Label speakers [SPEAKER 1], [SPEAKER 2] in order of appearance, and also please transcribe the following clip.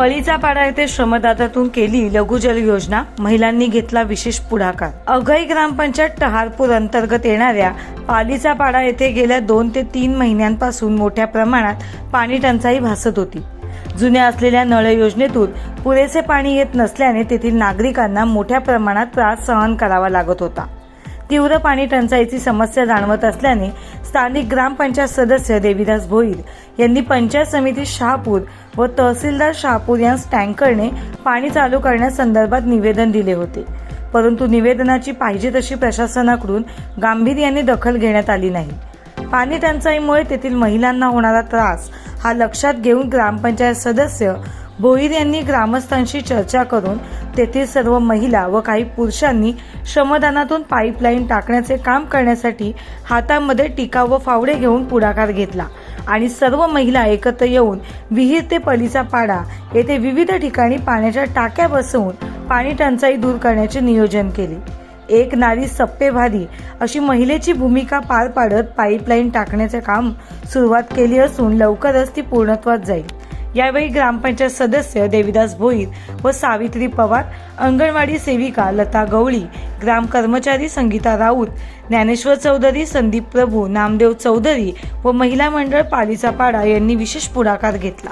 [SPEAKER 1] पळीचा पाडा येथे श्रमदातातून केली लघुजल योजना. महिलांनी घेतला विशेष पुढाकार. अघई ग्रामपंचायत टहारपूर अंतर्गत येणाऱ्या पालीचा पाडा येथे गेल्या दोन ते तीन महिन्यांपासून मोठ्या प्रमाणात पाणी टंचाई भासत होती. जुन्या असलेल्या नळ योजनेतून पुरेसे पाणी येत नसल्याने तेथील नागरिकांना मोठ्या प्रमाणात त्रास सहन करावा लागत होता. तीव्र पाणी टंचाईची समस्या जाणवत असल्याने स्थानिक ग्रामपंचायत सदस्य देवीदास भोईर यांनी पंचायत समिती शहापूर व तहसीलदार शहापूर यांस टँकरने पाणी चालू करण्यासंदर्भात निवेदन दिले होते. परंतु निवेदनाची पाहिजे तशी प्रशासनाकडून गांभीर्याने दखल घेण्यात आली नाही. पाणी टंचाईमुळे तेथील महिलांना होणारा त्रास हा लक्षात घेऊन ग्रामपंचायत सदस्य भोईर यांनी ग्रामस्थांशी चर्चा करून तेथील सर्व महिला व काही पुरुषांनी श्रमदानातून पाईपलाईन टाकण्याचे काम करण्यासाठी हातामध्ये टिका व फावडे घेऊन पुढाकार घेतला आणि सर्व महिला एकत्र येऊन विहीर ते पलीचा पाडा येथे विविध ठिकाणी पाण्याच्या टाक्या बसवून पाणी टंचाई दूर करण्याचे नियोजन केले. एक नारी सप्पेभारी अशी महिलेची भूमिका पार पाडत पाईपलाईन टाकण्याचे काम सुरुवात केली असून लवकरच ती पूर्णत्वात जाईल. यावेळी ग्रामपंचायत सदस्य देविदास भोईर व सावित्री पवार अंगणवाडी सेविका लता गवळी ग्राम कर्मचारी संगीता राऊत ज्ञानेश्वर चौधरी संदीप प्रभू नामदेव चौधरी व महिला मंडळ पालीचा पाडा यांनी विशेष पुढाकार घेतला.